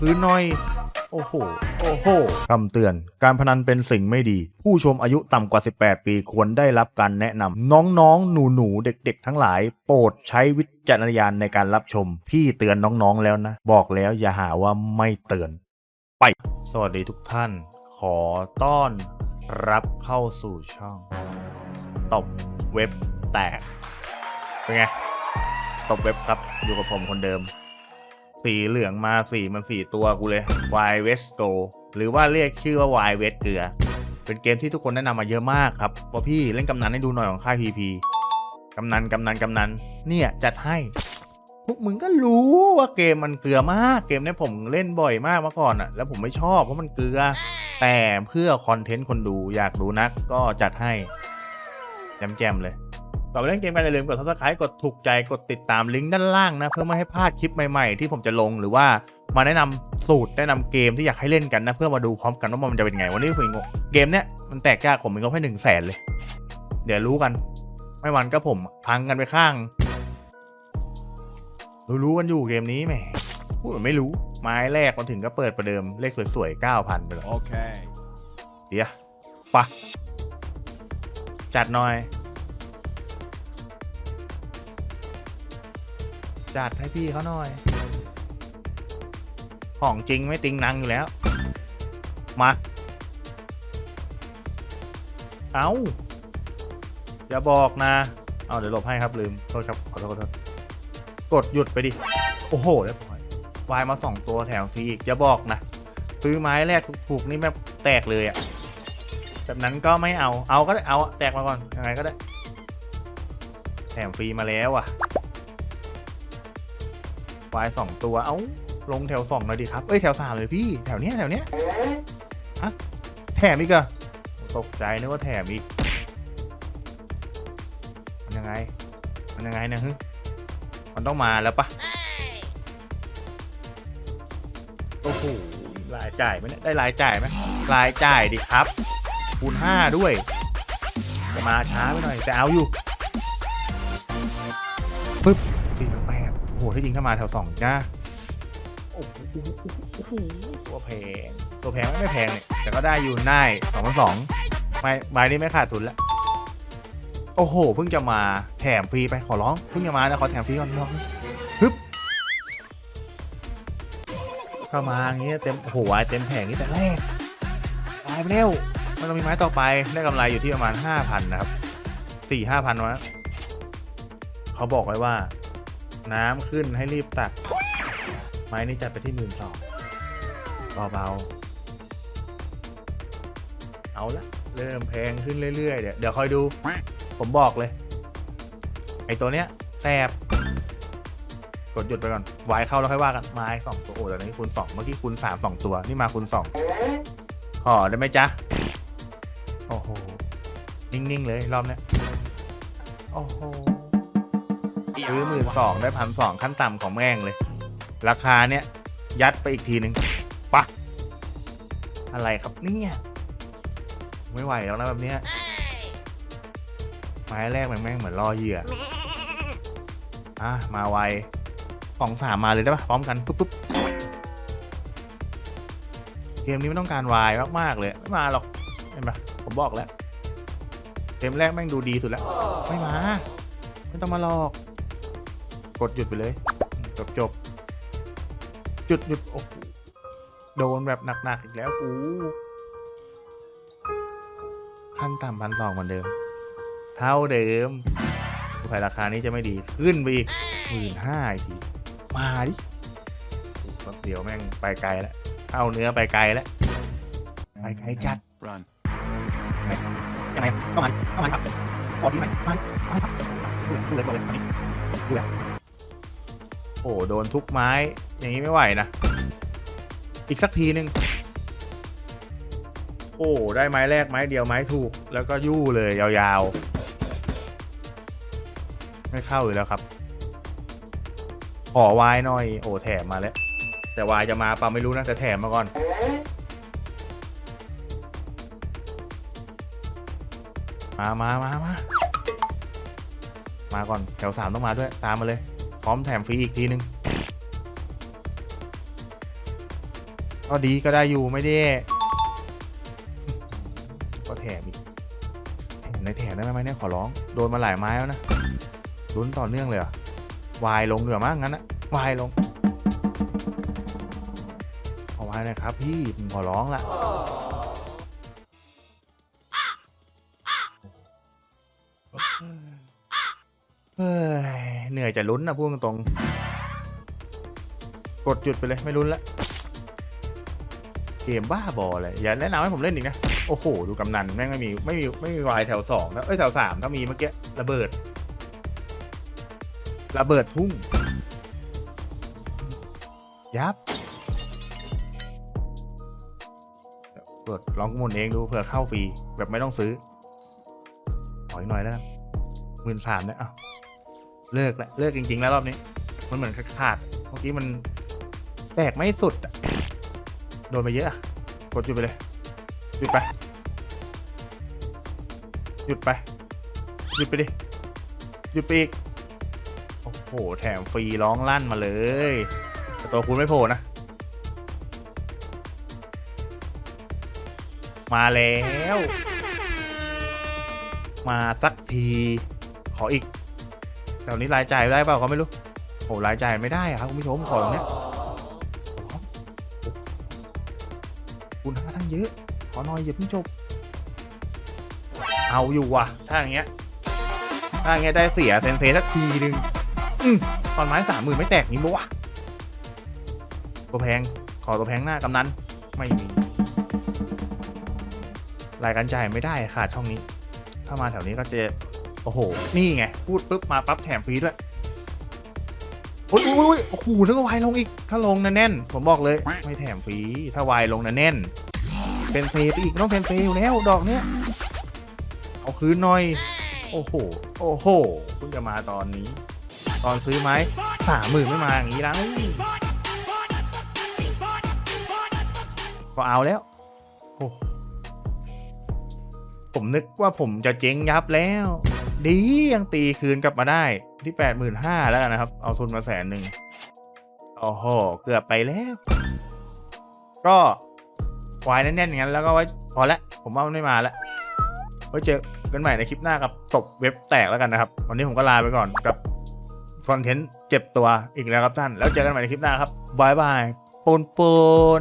คืนหน่อย โอ้โห โอ้โหคำเตือน การพนันเป็นสิ่งไม่ดี ผู้ชมอายุต่ำกว่า 18 ปีควรได้รับการแนะนำน้องๆ หนูๆ เด็กๆ ทั้งหลาย โปรดใช้วิจารณญาณในการรับชม พี่เตือนน้องๆ แล้วนะ บอกแล้วอย่าหาว่าไม่เตือน ไป สวัสดีทุกท่าน ขอต้อนรับเข้าสู่ช่อง ตบเว็บแตก เป็นไง ตบเว็บครับ อยู่กับผมคนเดิม สีเหลืองมาสีมันสีตัวกูเลย Y West Go หรือว่าเรียกชื่อว่า Y West เกลือ เป็นเกมที่ทุกคนแนะนำมาเยอะมากครับว่าพี่เล่นกำนันให้ดูหน่อยของค่าย PP กำนันกำนันกำนันเนี่ยจัดให้พวกมึงก็รู้ว่าเกมมันเกลือมากเกมเนี้ยผมเล่นบ่อยมากเมื่อก่อนอะแล้วผมไม่ชอบเพราะมันเกลือ แต่เพื่อคอนเทนต์คนดูอยากดูนักก็จัดให้แจมๆเลย ก่อนไปเล่นเกมกันอย่าลืมกด subscribe กดถูกใจกดติดตามลิงก์ด้านล่างนะเพื่อไม่ให้พลาดคลิปใหม่ๆ ที่ผมจะลงหรือว่ามาแนะนำสูตรแนะนำเกมที่อยากให้เล่นกันนะเพื่อมาดูพร้อมกันว่ามันจะเป็นไงวันนี้ผมงงเกมเนี้ยมันแตกยากผมมีงบให้หนึ่งแสนเลย เดี๋ยวรู้กัน ไม่วันก็ผมพังกันไปข้าง รู้ๆกันอยู่เกมนี้แหมพูดเหมือนไม่รู้ไม้แรกมาถึงก็เปิดประเดิมเลขสวยๆ9,000ไปเลย Okay. เดี๋ยวปะจัดหน่อย จัดให้พี่เขาหน่อย ของจริงไม่ติงนังอยู่แล้ว มา เอาอย่าบอกนะ เอาเดี๋ยวหลบให้ครับลืม โทษครับ ขอโทษขอโทษกดหยุดไปดิ โอ้โหเรียบร้อยวายมาสองตัวแถมฟรีอีกอย่าบอกนะ ซื้อไม้แรกถูกๆนี่แบบแตกเลยอะแบบนั้นก็ไม่เอา เอาก็ได้เอาแตกมาก่อนยังไงก็ได้ แถมฟรีมาแล้วอะ วายสองตัว เอาลงแถวสองหน่อยดีครับ เอ้ย แถวสามเลยพี่ แถวเนี้ยแถวเนี้ยฮะแถมอีกเหรอะตกใจนึกว่าแถมอีก มันยังไง มันยังไงนะฮึมันต้องมาแล้วปะโอ้โหรายจ่ายไหมเนี่ยได้รายจ่ายไหมรายจ่ายดิครับคูณห้าด้วยจะมาช้าไปหน่อยแต่เอาอยู่ปึ๊บสี่พันแปด โอ้โหถ้าจริงถ้ามาแถวสองจ้าโอ้โหโอ้โหตัวแพงตัวแพงไม่ไม่แพงเนี่ยแต่ก็ได้อยู่ได้สองพันสองไม่ใบนี้ไม่ขาดทุนแล้วโอ้โหเพิ่งจะมาแถมฟรีไปขอร้องเพิ่งจะมานะขอแถมฟรีก่อนน้องฮึบเข้ามาอย่างเงี้ยเต็มโอ้โหวายเต็มแผงนี่แต่แรกตายไปแล้วมันต้องมีไม้ต่อไปได้กำไรอยู่ที่ประมาณ 5,000 นะครับสี่ห้าพันวะเขาบอกไว้ว่า น้ำขึ้นให้รีบตัก ไม้นี่จัดไปที่หมื่นสองเบาๆเอาละเริ่มแพงขึ้นเรื่อยๆ เดี๋ยวเดี๋ยวคอยดู ผมบอกเลย ไอตัวเนี้ยแซบกดหยุดไปก่อนวายเข้าแล้วค่อยว่ากันไม้สองตัวโอ้ต่นี้คูณสองเมื่อกี้คูณสามสองตัว นี่มาคูณสองขอได้ไหมจ๊ะ โอ้โห นิ่ง ๆ เลย รอบเนี้ยโอ้โห ซื้อหมื่นสองได้พันสองขั้นต่ำของแม่งเลย ราคาเนี้ยยัดไปอีกทีหนึ่งปะอะไรครับเนี่ยไม่ไหวแล้วนะแบบเนี้ยไม้แรกแม่งแม่งเหมือนล่อเหยื่ออะมาไวสองสามมาเลยได้ปะพร้อมกันปุ๊บปุ๊บเกมนี้ไม่ต้องการวายมากๆเลยไม่มาหรอกเห็นปะผมบอกแล้วเกมแรกแม่งดูดีสุดแล้ว ไม่มา ไม่ต้องมาหลอก กดหยุดไปเลย จบจบหยุดหยุดโอ้โหโดนแบบหนักๆอีกแล้วกูขั้นต่ำพันสองเหมือนเดิม เท่าเดิมสงสัยราคานี้จะไม่ดีขึ้นไปอีกหมื่นห้าอีกทีมาดิโอ้โหแป๊บเดี๋ยวแม่งไปไกลแล้วเอาเนื้อไปไกลแล้วไปไกลจัด Run. ยังไงต้องมันต้องมันครับฟอร์ดไหมมันมันครับดูเลยดูเลยดูเลยอันนี้ดูเลยโอ้โดนทุกไม้ อย่างนี้ไม่ไหวนะ อีกสักทีหนึ่งโอ้ได้ไม้แรกไม้เดียวไม้ถูก แล้วก็ยู่เลยยาวๆ ไม่เข้าอยู่แล้วครับ ขอวายหน่อย โอ้แถมมาแล้ว แต่วายจะมาเปล่าไม่รู้นะแต่แถมมาก่อนมามามามามาก่อน แถวสามต้องมาด้วย ตามมาเลย ร้อมแถมฟรีอีกทีนึง ก็ดีก็ได้อยู่ไม่ได้ก็แถมอีกในแถมได้ไหมเนี่ยขอร้อง โดนมาหลายไม้แล้วนะลุ้นต่อเนื่องเลยเหรอวายลงเหลือมั้งงั้นนะวายลงเอาวายนะครับพี่ผมขอร้องละเฮ้ย เหนื่อยจะลุ้นนะพูดตรงกดหยุดไปเลยไม่ลุ้นละเกมบ้าบอเลยอย่าแนะนำให้ผมเล่นอีกนะ โอ้โห ดูกำนันแม่งไม่มีไม่มีไม่มีวายแถวสองแล้วเอ้ยแถวสามถ้ามีเมื่อกี้ระเบิด ระเบิดทุ่ง ยับเปิดลองมุนเองดูเผื่อเข้าฟรีแบบไม่ต้องซื้อขออีกหน่อยแล้วกันหมื่นสามเนี่ยอ้าว เลิกแล้วเลิกจริง ๆ แล้วรอบนี้ มันเหมือนขาดเมื่อกี้มันแตกไม่สุดอะโดนไปเยอะอะกดหยุดไปเลยหยุดไปหยุดไปหยุดไปดิหยุดไปอีกโอ้โหแถมฟรีร้องลั่นมาเลยแต่ตัวคุณไม่โผล่นะมาแล้ว มาสักที ขออีก แถวนี้รายจ่ายได้เปล่าก็ไม่รู้โอ้รายจ่ายไม่ได้อะครับคุณผู้ชมขอตรงเนี้ยคุณค่าทั้งเยอะ ขอหน่อยอย่าเพิ่งจบ เอาอยู่ว่ะ ถ้าอย่างเงี้ย ถ้าอย่างเงี้ยได้เสียเซนเซสักทีนึง อืมตอนไม้สามหมื่นไม่แตกนี่มั้วะตัวแพง ขอตัวแพงหน้ากำนันไม่มีรายการจ่ายไม่ได้ขาดช่องนี้ ถ้ามาแถวนี้ก็จะ โอ้โห นี่ไง พูดปุ๊บมาปั๊บแถมฟรีด้วยโอ้ยโอ้ยโอ้โหนึกว่าวายลงอีก ถ้าลงนะแน่น ผมบอกเลย ไม่แถมฟรี ถ้าวายลงนะแน่น เป็นเซไปอีกต้องเป็นเซอยู่แล้วดอกเนี้ย เอาคืนหน่อย โอ้โห โอ้โหเพิ่งจะมาตอนนี้ ตอนซื้อไหมสามหมื่นไม่มาอย่างนี้แล้วก็เอาแล้ว โอ้ผมนึกว่าผมจะเจ๊งยับแล้ว ดียังตีคืนกลับมาได้ที่แปดหมื่นห้าแล้วกันนะครับ เอาทุนมาแสนหนึ่งโอ้โห เกือบไปแล้ว ก็วายแน่นๆอย่างนั้นแล้วก็ไว้พอละผมว่ามันไม่มาล้วไว้เจอกันใหม่ในคลิปหน้ากับตบเว็บแตกแล้วกันนะครับ วันนี้ผมก็ลาไปก่อนกับคอนเทนต์เจ็บตัวอีกแล้วครับท่าน แล้วเจอกันใหม่ในคลิปหน้าครับบายบายปูนปูน